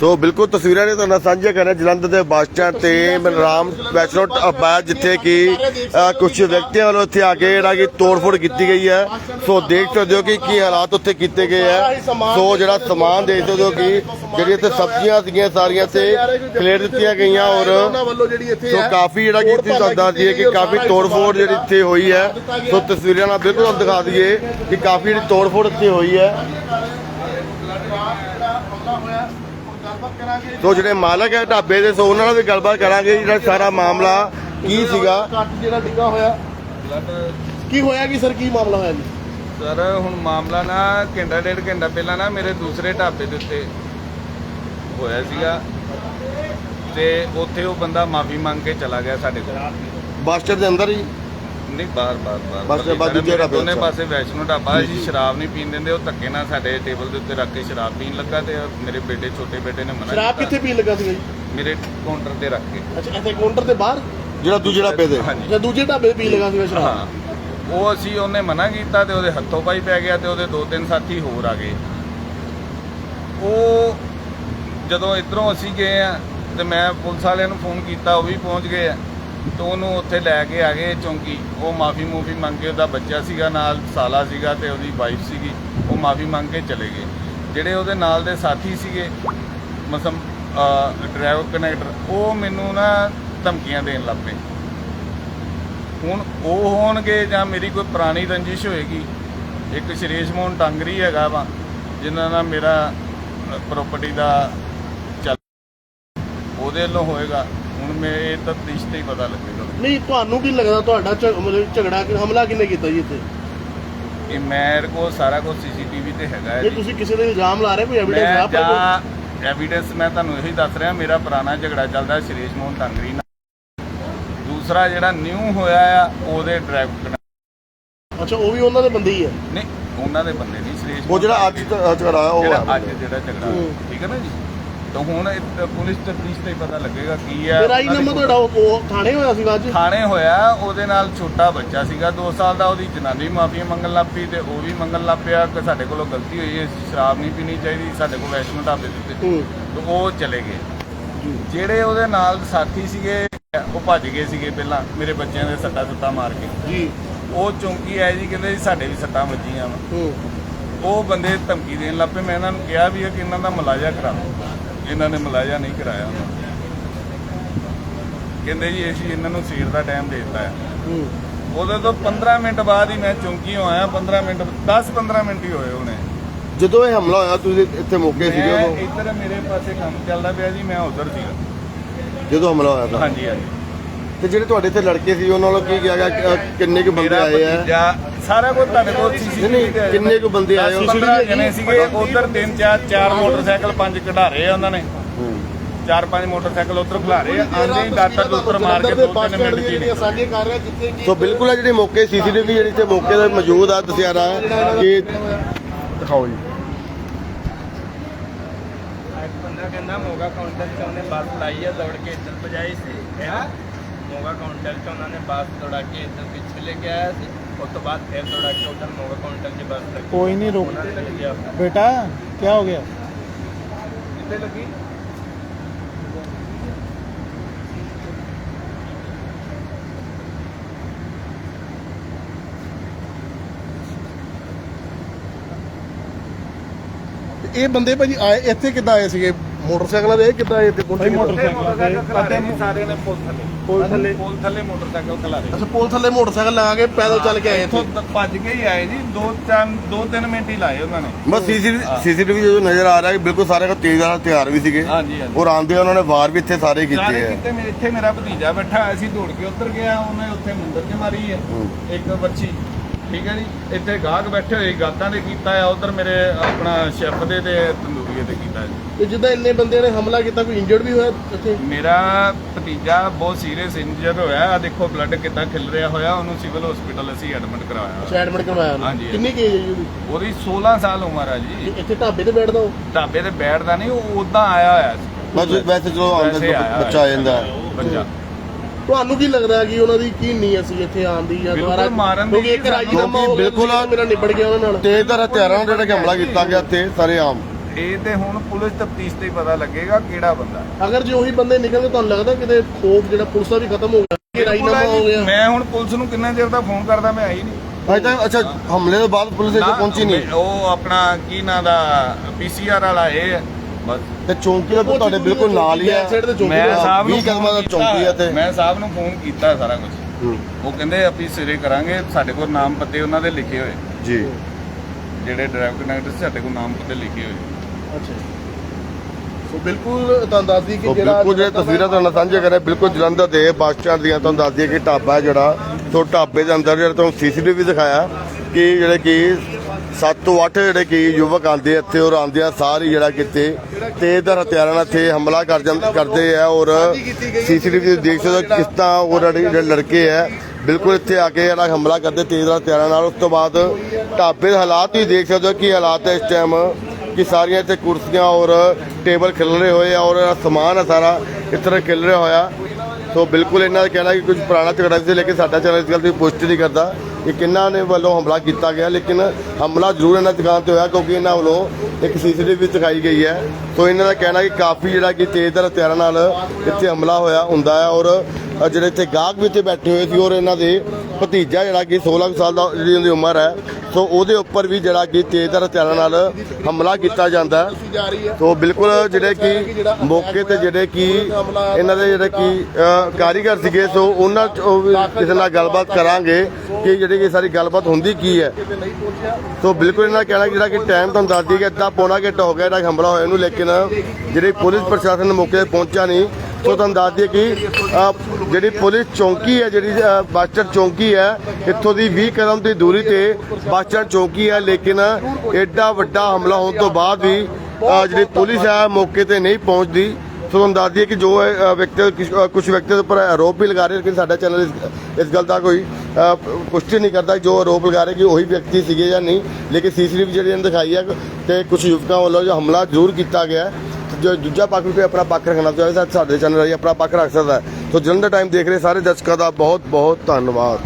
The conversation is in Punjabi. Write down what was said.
ਸੋ ਬਿਲਕੁਲ ਤਸਵੀਰਾਂ ਨੇ ਤੁਹਾਨੂੰ ਸਾਂਝੀਆਂ ਕਰਨਾ ਜਲੰਧਰ ਦੇ ਬੱਸ ਸਟੈਂਡ ਤੇ ਰਾਮ ਵੈਸ਼ਨੋ ਢਾਬਾ ਜਿੱਥੇ ਕਿ ਕੁਝ ਵਿਅਕਤੀਆਂ ਵੱਲੋਂ ਇੱਥੇ ਆ ਕੇ ਜਿਹੜਾ ਕਿ ਤੋੜਫੋੜ ਕੀਤੀ ਗਈ ਹੈ। ਸੋ ਦੇਖ ਸਕਦੇ ਹੋ ਕਿ ਕੀ ਹਾਲਾਤ ਉੱਥੇ ਕੀਤੇ ਗਏ ਹੈ। ਸੋ ਜਿਹੜਾ ਸਮਾਨ ਦੇਖ ਸਕਦੇ ਹੋ ਕਿ ਜਿਹੜੀ ਇੱਥੇ ਸਬਜ਼ੀਆਂ ਸੀਗੀਆਂ ਸਾਰੀਆਂ ਤੇ ਖਲੇਰ ਦਿੱਤੀਆਂ ਗਈਆਂ ਔਰ ਇੱਥੇ ਸੋ ਕਾਫੀ ਜਿਹੜਾ ਕਿ ਤੁਸੀਂ ਤੁਹਾਨੂੰ ਦੱਸ ਦਈਏ ਕਿ ਕਾਫੀ ਤੋੜਫੋੜ ਜਿਹੜੀ ਇੱਥੇ ਹੋਈ ਹੈ। ਸੋ ਤਸਵੀਰਾਂ ਨਾਲ ਬਿਲਕੁਲ ਤੁਹਾਨੂੰ ਦਿਖਾ ਦਈਏ ਕਿ ਕਾਫੀ ਜਿਹੜੀ ਤੋੜਫੋੜ ਇੱਥੇ ਹੋਈ ਹੈ। ਸੋ ਜਿਹੜੇ ਮਾਲਕ ਹੈ ਢਾਬੇ ਦੇ ਸੋ ਉਹਨਾਂ ਨਾਲ ਵੀ ਗੱਲਬਾਤ ਕਰਾਂਗੇ ਜਿਹੜਾ ਸਾਰਾ ਮਾਮਲਾ ਕੀ ਸੀਗਾ? ਕੱਟ ਜਿਹੜਾ ਡਿੱਗਾ ਹੋਇਆ। ਕੀ ਹੋਇਆ ਕੀ ਸਰ? ਕੀ ਮਾਮਲਾ ਹੋਇਆ ਜੀ? ਸਰ ਹੁਣ ਮਾਮਲਾ ਨਾ ਘੰਟਾ ਡੇਢ ਘੰਟਾ ਪਹਿਲਾਂ ਨਾ ਮੇਰੇ ਦੂਸਰੇ ਢਾਬੇ ਦੇ ਉੱਤੇ ਹੋਇਆ ਸੀਗਾ। ਤੇ ਉੱਥੇ ਉਹ ਬੰਦਾ ਮਾਫੀ ਮੰਗ ਕੇ ਚਲਾ ਗਿਆ ਸਾਡੇ ਕੋਲ। ਬੱਸ ਸਟੈਂਡ ਦੇ ਅੰਦਰ ਹੀ? ਨਹੀਂ ਬਾਹਰ ਬਾਹਰ ਬਾਹਰ। ਬਸ ਬਾਹਰ ਬਾਅਦ ਦੂਜੇ ਮੇਰੇ ਢਾਬੇ ਦੋਨੇ ਅੱਛਾ। ਪਾਸੇ ਵੈਸ਼ਨੋ ਢਾਬਾ ਜੀ। ਸ਼ਰਾਬ ਨਹੀਂ ਪੀਣ ਦਿੰਦੇ ਉਹ ਧੱਕੇ ਨਾਲ ਸਾਡੇ ਟੇਬਲ ਦੇ ਉੱਤੇ ਰੱਖ ਕੇ ਸ਼ਰਾਬ ਪੀਣ ਲੱਗਾ ਤੇ ਮੇਰੇ ਬੇਟੇ ਛੋਟੇ ਬੇਟੇ ਨੇ ਮਨਾ ਸ਼ਰਾਬ ਕੀਤਾ। ਕਿੱਥੇ ਪੀਣ ਲੱਗਾ ਸੀਗਾ ਜੀ? ਮੇਰੇ ਕਾਊਂਟਰ ਤੇ ਰੱਖ ਕੇ। ਅੱਛਾ ਇੱਥੇ ਕਾਊਂਟਰ ਦੇ ਬਾਹਰ? ਜਿਹੜਾ ਦੂਜੇ ਢਾਬੇ ਦੇ ਹਾਂਜੀ। ਜਾਂ ਦੂਜੇ ਢਾਬੇ ਤੇ ਪੀਣ ਲੱਗਾ ਸੀਗਾ ਸ਼ਰਾਬ? ਹਾਂ। ਉਹ ਅਸੀਂ ਉਹਨੇ ਮਨਾ ਕੀਤਾ ਤੇ ਉਹਦੇ ਹੱਥੋਂ ਪਾਈ ਪੈ ਗਿਆ ਤੇ ਉਹਦੇ ਦੋ ਤਿੰਨ ਸਾਥੀ ਹੋਰ ਆ ਗਏ। ਉਹ ਜਦੋਂ ਇਧਰੋਂ ਅਸੀਂ ਗਏ ਆ ਤੇ ਮੈਂ ਪੁਲਿਸ ਵਾਲਿਆਂ ਨੂੰ ਫੋਨ ਕੀਤਾ ਉਹ ਵੀ ਪਹੁੰਚ ਗਏ ਆ। ਤੇ ਉਹਨੂੰ ਉੱਥੇ ਲੈ ਕੇ ਆ ਗਏ ਚੌਂਕੀ। ਉਹ ਮਾਫੀ ਮੂਫੀ ਮੰਗ ਕੇ ਉਹਦਾ ਬੱਚਾ ਸੀਗਾ ਨਾਲ, ਸਾਲਾ ਸੀਗਾ ਤੇ ਉਹਦੀ ਵਾਈਫ ਸੀਗੀ। ਉਹ ਮਾਫੀ ਮੰਗ ਕੇ ਚਲੇ ਗਏ। ਜਿਹੜੇ ਉਹਦੇ ਨਾਲ ਦੇ ਸਾਥੀ ਸੀਗੇ ਮਸਮ ਡਰਾਈਵਰ ਕਨੈਕਟਰ ਉਹ ਮੈਨੂੰ ਨਾ ਧਮਕੀਆਂ ਦੇਣ ਲੱਗ ਪਏ। ਹੁਣ ਉਹ ਹੋਣਗੇ ਜਾਂ ਮੇਰੀ ਕੋਈ ਪੁਰਾਣੀ ਰੰਜਿਸ਼ ਹੋਏਗੀ, ਇੱਕ ਸ਼੍ਰੇਸ਼ ਮੋਹਨ ਟਾਂਗਰੀ ਹੈਗਾ ਵਾ, ਜਿਨ੍ਹਾਂ ਨਾਲ ਮੇਰਾ ਪ੍ਰਾਪਰਟੀ ਦਾ ਚੱਲ ਉਹਦੇ ਵੱਲੋਂ ਹੋਏਗਾ। ਹੁਣ ਮੈਂ ਇਹ ਤੇ ਹੀ ਪਤਾ ਲੱਗੇਗਾ। ਨਹੀਂ ਤੁਹਾਨੂੰ ਕੀ ਲੱਗਦਾ ਤੁਹਾਡਾ ਝ- ਮਤਲਬ ਝਗੜਾ ਕਿ ਹਮਲਾ ਕਿੰਨੇ ਕੀਤਾ ਜੀ ਇੱਥੇ? ਇਹ ਮੇਰੇ ਕੋਲ ਸਾਰਾ ਕੁਝ ਸੀਸੀਟੀਵੀ ਤੇ ਹੈਗਾ ਹੈ ਇਹ ਜੀ। ਤੁਸੀਂ ਕਿਸੇ ਦੇ ਇਲਜ਼ਾਮ ਲਾ ਰਹੇ ਕੋਈ ਐਵੀਡੈਂਸ ਹੈ ਮੈਂ ਜਾਂ ਐਵੀਡੈਂਸ ਮੈਂ ਤੁਹਾਨੂੰ ਇਹੀ ਦੱਸ ਰਿਹਾ ਮੇਰਾ ਪੁਰਾਣਾ ਝਗੜਾ ਚੱਲਦਾ ਸ਼੍ਰੇਸ਼ ਮੋਹਨ ਟਾਂਗਰੀ ਨਾਲ। ਦੂਸਰਾ ਜਿਹੜਾ ਨਿਊ ਹੋਇਆ ਆ ਉਹਦੇ ਡਰਾਈਵਰ ਅੱਛਾ ਉਹ ਵੀ ਉਹਨਾਂ ਦੇ ਬੰਦੇ ਹੀ ਹੈ? ਨਹੀਂ ਉਹਨਾਂ ਦੇ ਬੰਦੇ ਨਹੀਂ ਸ਼੍ਰੇਸ਼ ਉਹ ਜਿਹੜਾ ਅੱਜ ਤ- ਝਗੜਾ ਹੋਇਆ ਉਹ ਜਿਹੜਾ ਅੱਜ ਜਿਹੜਾ ਝਗੜਾ। ਠੀਕ ਹੈ ਨਾ ਜੀ? ਤਾਂ ਹੁਣ ਇਹ ਪੁਲਿਸ ਤਫਤੀਸ਼ ਤੇ ਹੀ ਪਤਾ ਲੱਗੇਗਾ ਕੀ ਹੈ। ਫਿਰ ਆਈ ਉਹਨਾਂ ਦੀ ਨੰਬਰ ਤੁਹਾਡਾ ਉਹ ਉਹ ਥਾਣੇ ਹੋਇਆ ਸੀਗਾ ਅੱਜ? ਥਾਣੇ ਹੋਇਆ ਉਹਦੇ ਨਾਲ ਛੋਟਾ ਬੱਚਾ ਸੀਗਾ 2 ਸਾਲ ਦਾ ਉਹਦੀ ਜਨਾਨੀ ਮਾਫੀ ਮੰਗਣ ਲੱਗ ਪਈ ਤੇ ਉਹ ਵੀ ਮੰਗਣ ਲੱਗ ਪਿਆ ਕਿ ਸਾਡੇ ਕੋਲੋਂ ਗਲਤੀ ਹੋਈ ਹੈ ਅਸੀਂ ਸ਼ਰਾਬ ਨਹੀਂ ਪੀਣੀ ਚਾਹੀਦੀ ਸਾਡੇ ਕੋਲ ਵੈਸ਼ਨੋ ਢਾਬੇ ਦਿੱਤੇ ਹੂੰ। ਤੇ ਉਹ ਚਲੇ ਗਏ। ਜਿਹੜੇ ਉਹਦੇ ਨਾਲ ਸਾਥੀ ਸੀਗੇ ਉਹ ਭੱਜ ਗਏ ਸੀਗੇ ਪਹਿਲਾਂ ਮੇਰੇ ਬੱਚਿਆਂ ਦੇ ਸੱਟਾ ਸੁੱਟਾ ਮਾਰ ਕੇ। ਜੀ। ਉਹ ਚੌਂਕੀ ਆਏ ਜੀ ਕਹਿੰਦੇ ਜੀ ਸਾਡੇ ਵੀ ਸੱਟਾਂ ਵੱਜੀਆਂ ਵਾ। ਹੂੰ। ਉਹ ਬੰਦੇ ਧਮਕੀ ਦੇਣ ਲੱਗ ਪਏ ਮੈਂ ਇਹਨਾਂ ਨੂੰ ਕਿਹਾ ਵੀ ਇਹ ਕਿ ਇਹਨਾਂ ਦਾ ਮਲਾਜਾ ਕਰਾ ਲਓ ਇਹਨਾਂ ਨੇ ਮਲਾਜਾ ਨਹੀਂ ਕਰਾਇਆ ਉਹਨਾਂ ਨੇ। ਕਹਿੰਦੇ ਜੀ ਅਸੀਂ ਇਹਨਾਂ ਨੂੰ ਸੀਟ ਦਾ ਟਾਈਮ ਦੇ ਦਿੱਤਾ ਹੈ। ਹੂੰ। ਉਹਦੇ ਤੋਂ 15 ਮਿੰਟ ਬਾਅਦ ਹੀ ਮੈਂ ਚੌਂਕੀੋਂ ਆਇਆ 15 ਮਿੰਟ 10-15 ਮਿੰਟ ਹੀ ਹੋਏ ਉਹਨੇ। ਜਦੋਂ ਇਹ ਹਮਲਾ ਹੋਇਆ ਤੁਸੀਂ ਇੱਥੇ ਮੌਕੇ ਸੀਗੇ ਮੈਂ ਉਦੋਂ? ਇੱਧਰ ਮੇਰੇ ਪਾਸੇ ਕੰਮ ਚੱਲਦਾ ਪਿਆ ਜੀ ਮੈਂ ਉਧਰ ਸੀਗਾ। ਜਦੋਂ ਹਮਲਾ ਹੋਇਆ ਤਾਂ? ਹਾਂਜੀ ਹਾਂਜੀ। ਤੇ ਜਿਹੜੇ ਤੁਹਾਡੇ ਇੱਥੇ ਲੜਕੇ ਸੀ ਉਹਨਾਂ ਵੱਲੋਂ ਕੀ ਕਿਹਾ ਗਿਆ? ਕਿ, ਕਿੰਨੇ ਕੁ ਬੰਦੇ ਮੇਰਾ ਆਏ ਆ? ਭਤੀਜਾ ਸਾਰਾ ਕੁਝ ਤੁਹਾਡੇ ਕੋਲ ਨਹੀਂ ਸੀਸੀਟੀਵੀ ਨਹੀਂ ਕਿੰਨੇ ਕੁ ਬੰਦੇ ਆਏ ਹੋ? 15 ਜਣੇ ਸੀਗੇ ਉਧਰ ਤਿੰਨ ਚਾਰ ਚਾਰ ਮੋਟਰਸਾਈਕਲ ਪੰਜ ਕਢਾਰੇ ਆ ਉਹਨਾਂ ਨੇ। ਹੂੰ। ਚਾਰ ਪੰਜ ਮੋਟਰਸਾਈਕਲ ਉਧਰ ਖਲਾਰੇ ਆ। ਆਂਦੇ ਹੀ ਦਾਤਰ ਦੂਤਰ ਮਾਰ ਕੇ ਦੋ ਤਿੰਨ ਮਿੰਟ ਨਿਕਲ ਸਾਂਝੇ ਕਰ ਰਿਹਾ ਜਿੱਥੇ ਕਿ ਸੋ ਬਿਲਕੁਲ ਹੈ ਜਿਹੜੀ ਮੌਕੇ ਸੀਸੀਟੀਵੀ ਜਿਹੜੀ ਤੇ ਮੌਕੇ ਤੇ ਮੌਜੂਦ ਆ ਦੱਸਿਆ ਰਹਾ ਕਿ ਦਿਖਾਓ ਜੀ। ਬੰਦਾ ਕਹਿੰਦਾ ਮੋਗਾ ਕਾਊਂਟਰ 'ਚ ਉਹਨੇ ਬੱਸ ਲਾਈ ਹੈ ਦੌੜ ਕੇ ਇੱਧਰ ਭਜਾਈ ਸੀ। ਹੈ ਮੋਗਾ ਕਾਊਂਟਰ 'ਚ ਉਹਨਾਂ ਨੇ ਬੱਸ ਦੌੜਾ ਕੇ ਇੱਧਰ ਪਿੱਛੇ ਲੈ ਕੇ ਆਇਆ ਸੀ ਉਸ ਤੋਂ ਬਾਅਦ ਫਿਰ ਦੌੜਾ ਕੇ ਉਧਰ ਮੋਗਾ ਕਾਊਂਟਰ 'ਚ ਬੱਸ ਲੱਗੀ कोई नहीं रोक ਉਹਨਾਂ ਨੇ ਲੱਗ ਗਿਆ बेटा क्या हो गया ਕਿੱਥੇ ਲੱਗੀ ਇਹ ਬੰਦੇ ਭਾਜੀ ਆਏ ਇੱਥੇ ਕਿੱਦਾਂ ਆਏ ਸੀਗੇ ਮੋਟਰਸਾਈਕਲਾਂ ਦੇ ਕਿੱਦਾਂ ਆਏ ਇੱਥੇ ਪਹੁੰਚੇ ਕਿੱਦਾਂ? ਮੋਟਰਸਾਈਕਲ ਸਾਰੇ ਨੇ ਪੁਲ ਥੱਲੇ। ਪੁਲ ਥੱਲੇ? ਪੁਲ ਥੱਲੇ ਮੋਟਰਸਾਈਕਲ ਖਲਾਰੇ ਅੱਛਾ ਪੁਲ ਥੱਲੇ ਮੋਟਰਸਾਈਕਲ ਲਾ ਕੇ ਪੈਦਲ ਚੱਲ ਕੇ ਆਏ ਇੱਥੇ? ਭੱਜ ਕੇ ਹੀ ਆਏ ਜੀ। ਦੋ ਚਾਰ ਦੋ ਤਿੰਨ ਮਿੰਟ ਹੀ ਲਾਏ ਉਹਨਾਂ ਨੇ। ਬਸ ਸੀਸੀਟੀਵੀ ਜੋ ਨਜ਼ਰ ਆ ਰਿਹਾ ਕਿ ਬਿਲਕੁਲ ਸਾਰੇ ਕੋਲ ਤੇਜ਼ ਵਾਲਾ ਹਥਿਆਰ ਵੀ ਸੀਗੇ। ਹਾਂਜੀ, ਹਾਂਜੀ। ਔਰ ਆਂਦੇ ਉਹਨਾਂ ਨੇ ਵਾਰ ਵੀ ਇੱਥੇ ਸਾਰੇ ਕੀਤੇ ਸਾਰੇ ਆ। ਕਿਤੇ ਮੇਰੇ ਇੱਥੇ ਮੇਰਾ ਭਤੀਜਾ ਬੈਠਾ ਹੋਇਆ ਸੀ ਦੌੜ ਕੇ ਉੱਧਰ ਗਿਆ। ਉਹਨੇ ਉੱਥੇ ਮੰਦਰ 'ਚ ਮਾਰੀ ਹੈ। ਇੱਕ ਬੱਚੀ ਠੀਕ ਹੈ ਜੀ। ਇੱਥੇ ਗਾਹਕ ਬੈਠੇ ਹੋਏ ਗਾਹਕਾਂ ਦੇ ਕੀਤਾ ਆ। ਉਧਰ ਮੇਰੇ ਆਪਣਾ ਸ਼ੈਫ ਦੇ ਤੇ ਤੰਦੂਰੀਏ ਤੇ ਕੀਤਾ ਜੀ। ਤੇ ਜਿੱਦਾਂ ਇੰਨੇ ਬੰਦਿਆਂ ਨੇ ਹਮਲਾ ਕੀਤਾ ਕੋਈ ਇੰਜਰਡ ਵੀ ਹੋਇਆ ਇੱਥੇ? ਮੇਰਾ ਭਤੀਜਾ ਬਹੁਤ ਸੀਰੀਅਸ ਇੰਜਰਡ ਹੋਇਆ। ਆ ਦੇਖੋ ਬਲੱਡ ਕਿੱਦਾਂ ਖਿਲ ਰਿਹਾ ਹੋਇਆ ਉਹਨੂੰ ਸਿਵਲ ਹਸਪੀਟਲ ਅਸੀਂ ਐਡਮਿਟ ਕਰਾਇਆ। ਅੱਛਾ ਐਡਮਿਟ ਕਰਵਾਇਆ ਉਹਨੂੰ। ਹਾਂਜੀ, ਕਿੰਨੀ ਕੇਜ ਹੈ ਜੀ ਉਹਦੀ? ਉਹਦੀ 16 ਸਾਲ ਉਮਰ ਆ ਜੀ। ਤੇ ਇੱਥੇ ਢਾਬੇ ਤੇ ਬੈਠਦਾ ਉਹ? ਢਾਬੇ ਤੇ ਬੈਠਦਾ ਨਹੀਂ ਉਹ ਉਦਾਂ ਆਇਆ ਹੋਇਆ ਸੀ। ਬਸ ਵੈਸੇ ਚਲੋ ਆਉਂਦੇ ਵੈਸੇ ਆਇਆ ਬੱਚਾ ਆ ਜਾਂਦਾ। ਬੱਚਾ। ਤੁਹਾਨੂੰ ਕੀ ਲੱਗਦਾ ਹੈ ਕਿ ਉਹਨਾਂ ਦੀ ਕੀ ਨੀਅਤ ਸੀ ਇੱਥੇ ਆਉਣ ਦੀ ਜਾਂ ਬਿਲਕੁਲ ਦੁਬਾਰਾ ਮਾਰਨ ਦੀ ਕਿਉਂਕਿ ਇੱਕ ਰਾਜੀਨਾਮਾ ਹੋ ਗਿਆ ਬਿਲਕੁਲ ਮੇਰਾ ਨਿਬੜ ਗਿਆ ਉਹਨਾਂ ਨਾਲ। ਤੇਜ਼ ਧਾਰ ਹਥਿਆਰਾਂ ਨਾਲ ਜਿਹੜਾ ਕਿ ਹਮਲਾ ਕੀਤਾ ਗਿਆ ਇੱਥੇ ਸਾਰੇ ਆਮ। ਇਹ ਤੇ ਹੁਣ ਪੁਲਿਸ ਤਫਤੀਸ਼ ਤੇ ਹੀ ਪਤਾ ਲੱਗੇਗਾ ਕਿਹੜਾ ਬੰਦਾ ਅਗਰ ਜੇ ਉਹੀ ਬੰਦੇ ਨਿਕਲਦੇ ਤੁਹਾਨੂੰ ਲੱਗਦਾ ਕਿਤੇ ਖੋਫ ਜਿਹੜਾ ਪੁਲਿਸ ਦਾ ਵੀ ਖਤਮ ਹੋ ਗਿਆ ਕਿ ਰਾਜੀਨਾਮਾ ਹੋ ਗਿਆ? ਮੈਂ ਹੁਣ ਪੁਲਿਸ ਨੂੰ ਕਿੰਨਾ ਚਿਰ ਦਾ ਫੋਨ ਕਰਦਾ ਮੈਂ ਆਈ ਨਹੀਂ। ਅਜੇ ਤੱਕ ਅੱਛਾ ਹਮਲੇ ਤੋਂ ਬਾਅਦ ਪੁਲਿਸ ਇੱਥੇ ਨਾ, ਪਹੁੰਚੀ ਨਹੀਂ। ਉਹ ਆਪਣਾ ਕੀ ਨਾਂ ਦਾ ਪੀਸੀਆਰ ਵਾਲਾ ਇਹ ਹੈ ਬਸ। ਤੇ ਚੌਂਕੀ ਦਾ ਤਾਂ ਤੁਹਾਡੇ ਬਿਲਕੁਲ ਨਾਲ ਹੀ ਹੈ ਸਾਈਡ ਤੇ ਚੌਂਕੀ ਮੈਂ ਦਾ। ਸਾਹਿਬ ਨੂੰ ਵੀਹ ਕਦਮਾਂ ਫੋਨ ਦਾ ਕੀਤਾ ਚੌਂਕੀ ਹੈ। ਤੇ। ਮੈਂ ਸਾਹਿਬ ਨੂੰ ਫੋਨ ਕੀਤਾ ਸਾਰਾ ਕੁਝ ਹੂੰ, ਉਹ ਕਹਿੰਦੇ ਅਸੀਂ ਸਿਰੇ ਕਰਾਂਗੇ ਸਾਡੇ ਕੋਲ ਨਾਮ ਪਤੇ ਉਹਨਾਂ ਦੇ ਲਿਖੇ ਹੋਏ। ਜੀ। ਜਿਹੜੇ ਡਰਾਈਵ ਕੰਡਕਟਰ ਸੀ ਸਾਡੇ ਕੋਲ ਨਾਮ ਪਤੇ ਲਿਖੇ ਹੋਏ। ਅੱਛਾ ਸੋ ਬਿਲਕੁਲ ਤੁਹਾਨੂੰ ਦੱਸਦੀ ਕਿ ਸੋ ਜਿਹੜਾ ਬਿਲਕੁਲ ਜਿਹੜੇ ਤਸਵੀਰਾਂ ਤੁਹਾਨੂੰ ਸਾਂਝੇ ਕਰੇ ਬਿਲਕੁਲ ਜਲੰਧਰ ਦੇ ਬੱਸ ਸਟੈਂਡ ਦੀਆਂ ਤੁਹਾਨੂੰ ਦੱਸ ਦਈਏ ਕਿ ਢਾਬਾ ਹੈ ਜਿਹੜਾ ਸੋ ਢਾਬੇ ਦੇ ਅੰਦਰ ਜਿਹੜਾ ਤੁਹਾਨੂੰ ਸੀਸੀਟੀਵੀ ਦਿਖਾਇਆ ਕਿ ਜਿਹੜੇ ਕਿ 7 ਤੋਂ 8 ਜਿਹੜੇ ਕਿ ਯੁਵਕ ਆਂਦੇ ਇੱਥੇ ਔਰ ਆਂਦਿਆਂ ਸਾਰ ਹੀ ਜਿਹੜਾ ਕਿਤੇ ਤੇਜ਼ਧਾਰ ਹਥਿਆਰਾਂ ਨਾਲ ਇੱਥੇ ਹਮਲਾ ਕਰ ਕਰਦੇ ਆ ਔਰ ਸੀਸੀਟੀਵੀ ਦੇਖ ਸਕਦੇ ਹੋ ਕਿਸ ਤਰ੍ਹਾਂ ਉਹ ਜਿਹੜੇ ਲੜਕੇ ਆ ਬਿਲਕੁਲ ਇੱਥੇ ਆ ਕੇ ਜਿਹੜਾ ਹਮਲਾ ਕਰਦੇ ਤੇਜ਼ਧਾਰ ਹਥਿਆਰਾਂ ਨਾਲ। ਉਸ ਤੋਂ ਬਾਅਦ ਢਾਬੇ ਦੇ ਹਾਲਾਤ ਵੀ ਦੇਖ ਸਕਦੇ ਹੋ ਕੀ ਹਾਲਾਤ ਹੈ ਇਸ ਟਾਈਮ ਕਿ ਸਾਰੀਆਂ ਇੱਥੇ ਕੁਰਸੀਆਂ ਔਰ ਟੇਬਲ ਖਿਲਰੇ ਹੋਏ ਆ ਔਰ ਸਮਾਨ ਹੈ ਸਾਰਾ, ਇਸ ਤਰ੍ਹਾਂ ਖਿਲ ਰਿਹਾ ਹੋਇਆ। ਸੋ ਬਿਲਕੁਲ ਇਹਨਾਂ ਦਾ ਕਹਿਣਾ ਕਿ ਕੁਝ ਪੁਰਾਣਾ ਝਗੜਾ ਸੀ, ਲੇਕਿਨ ਸਾਡਾ ਚੈਨਲ ਇਸ ਗੱਲ ਦੀ ਪੁਸ਼ਟੀ ਨਹੀਂ ਕਰਦਾ ਕਿ ਕਿੰਨਾ ਨੇ ਵੱਲੋਂ ਹਮਲਾ ਕੀਤਾ ਗਿਆ, ਲੇਕਿਨ ਹਮਲਾ ਜ਼ਰੂਰ ਇਹਨਾਂ ਦੁਕਾਨ ਤੇ ਹੋਇਆ ਕਿਉਂਕਿ ਇਹਨਾਂ ਵੱਲੋਂ ਇੱਕ ਸੀਸੀਟੀਵੀ ਦਿਖਾਈ ਗਈ ਹੈ। ਸੋ ਇਹਨਾਂ ਦਾ ਕਹਿਣਾ ਕਿ ਕਾਫੀ ਜਿਹੜਾ ਕਿ ਤੇਜ਼ਧਾਰ ਹਥਿਆਰਾਂ ਨਾਲ ਇੱਥੇ ਹਮਲਾ ਹੋਇਆ, ਹੁੰਦਾ ਹੈ ਔਰ ਜਿਹੜੇ ਇੱਥੇ ਗਾਹਕ ਵੀ ਇੱਥੇ ਬੈਠੇ ਹੋਏ ਸੀ ਔਰ ਇਹਨਾਂ ਦੇ ਭਤੀਜਾ ਜਿਹੜਾ ਕਿ 16 ਕੁ ਸਾਲ ਦਾ, ਜਿਹੜੀ ਉਹਦੀ ਉਮਰ ਹੈ, ਸੋ ਉਹਦੇ ਉੱਪਰ ਵੀ ਜਿਹੜਾ ਕਿ ਤੇਜ਼ਧਾਰ ਹਥਿਆਰਾਂ ਨਾਲ ਹਮਲਾ ਕੀਤਾ ਜਾਂਦਾ ਸੋ ਬਿਲਕੁਲ ਜਿਹੜੇ ਕਿ ਮੌਕੇ ਤੇ ਜਿਹੜੇ ਕਿ ਇਹਨਾਂ ਦੇ ਜਿਹੜੇ ਕਿ ਕਾਰੀਗਰ ਸੀਗੇ, ਸੋ ਉਹਨਾਂ ਚ ਉਹ ਕਿਸੇ ਨਾਲ ਗੱਲਬਾਤ ਕਰਾਂਗੇ ਕਿ ਜਿਹੜੀ ਕਿ ਸਾਰੀ ਗੱਲਬਾਤ ਹੁੰਦੀ ਕੀ ਹੈ। ਸੋ ਬਿਲਕੁਲ ਇਹਨਾਂ ਦਾ ਕਹਿਣਾ ਕਿ ਜਿਹੜਾ ਕਿ ਟਾਈਮ ਤੁਹਾਨੂੰ ਦੱਸ ਦਈਏ ਕਿ ਅੱਧਾ ਪੌਣਾ ਘੰਟਾ ਹੋ ਗਿਆ ਜਿਹੜਾ ਹਮਲਾ ਹੋਇਆ, ਇਹਨੂੰ ਲੇਕਿਨ ਜਿਹੜੀ ਪੁਲਿਸ ਪ੍ਰਸ਼ਾਸਨ ਮੌਕੇ ਤੇ ਪਹੁੰਚਿਆ ਨਹੀਂ। ਸੋ ਤੁਹਾਨੂੰ ਦੱਸ ਦਈਏ ਕਿ ਅ, ਜਿਹੜੀ ਪੁਲਿਸ ਚੌਂਕੀ ਹੈ ਜਿਹੜੀ ਅ, ਬੱਸ ਸਟੈਂਡ ਚੌਂਕੀ ਹੈ ਇੱਥੋਂ ਦੀ 20 ਕਦਮ ਦੀ ਦੂਰੀ ਤੇ ਬੱਸ ਸਟੈਂਡ ਚੌਂਕੀ ਹੈ ਲੇਕਿਨ ਐਡਾ ਵੱਡਾ ਹਮਲਾ ਹੋਣ ਤੋਂ ਬਾਅਦ ਵੀ ਅ, ਜਿਹੜੀ ਪੁਲਿਸ ਹੈ ਮੌਕੇ ਤੇ ਨਹੀਂ ਪਹੁੰਚਦੀ ਸੋ ਤੁਹਾਨੂੰ ਦੱਸ ਦਈਏ ਕਿ ਜੋ ਇਹ, ਅ, ਵਿਅਕਤੀ ਕੁਝ ਵਿਅਕਤੀ ਦੇ ਉੱਪਰ ਆਰੋਪ ਵੀ ਲਗਾ ਰਹੇ ਲੇਕਿਨ ਸਾਡਾ ਚੈਨਲ ਇਸ- ਇਸ ਗੱਲ ਦਾ ਕੋਈ ਅ, ਪੁਸ਼ਟੀ ਨਹੀਂ ਕਰਦਾ ਜੋ ਆਰੋਪ ਲਗਾ ਰਹੇ ਕਿ ਉਹੀ ਵਿਅਕਤੀ ਸੀਗੇ ਜਾਂ ਨਹੀਂ ਲੇਕਿਨ ਸੀਸੀਟੀਵੀ ਜਿਹੜੀ ਇਹਨਾਂ ਦਿਖਾਈ ਹੈ ਤੇ ਕੁਝ ਯੁਵਕਾਂ ਵੱਲੋਂ ਜੋ ਹਮਲਾ ਜ਼ਰੂਰ ਕੀਤਾ ਗਿਆ ਹੈ। ਜੋ ਦੂਜਾ ਪੱਖ ਵੀ ਕੋਈ ਆਪਣਾ ਪੱਖ ਰੱਖਣਾ ਚਾਹੇ ਤਾਂ ਸਾਡੇ ਚੈਨਲ ਰਾਹੀਂ ਆਪਣਾ ਪੱਖ ਰੱਖ ਸਕਦਾ ਹੈ। ਸੋ ਜਲੰਧਰ ਟਾਈਮ ਦੇਖ ਰਹੇ ਸਾਰੇ ਦਰਸ਼ਕਾਂ ਦਾ ਬਹੁਤ ਬਹੁਤ ਧੰਨਵਾਦ।